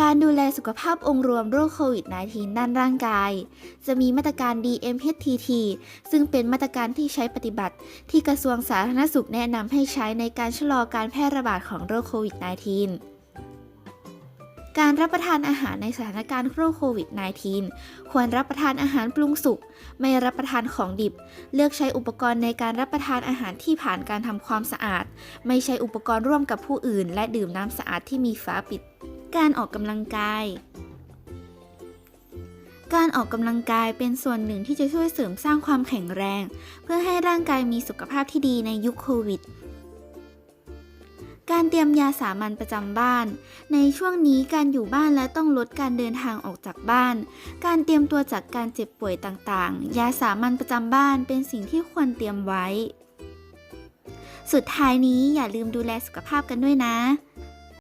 การดูแลสุขภาพองค์รวมโรคโควิด -19 ด้านร่างกาย จะมีมาตรการ DMHTT ซึ่งเป็นมาตรการที่ใช้ปฏิบัติ ที่กระทรวงสาธารณสุขแนะนำให้ใช้ในการชะลอการแพร่ระบาดของโรคโควิด -19 การรับประทานอาหารในสถานการณ์โรคโควิด -19 ควรรับประทานอาหารปรุงสุก ไม่รับประทานของดิบ เลือกใช้อุปกรณ์ในการรับประทานอาหารที่ผ่านการทำความสะอาด ไม่ใช้อุปกรณ์ร่วมกับผู้อื่น และดื่มน้ำสะอาดที่มีฝาปิด การออกกำลังกาย การออกกำลังกายเป็นส่วนหนึ่งที่จะช่วยเสริมสร้างความแข็งแรง เพื่อให้ร่างกายมีสุขภาพที่ดีในยุคโควิดการเตรียมยาสามัญประจำบ้าน ในช่วงนี้การอยู่บ้านและต้องลดการเดินทางออกจากบ้าน การเตรียมตัวจากการเจ็บป่วยต่างๆ ยาสามัญประจำบ้านเป็นสิ่งที่ควรเตรียมไว้ สุดท้ายนี้อย่าลืมดูแลสุขภาพกันด้วยนะ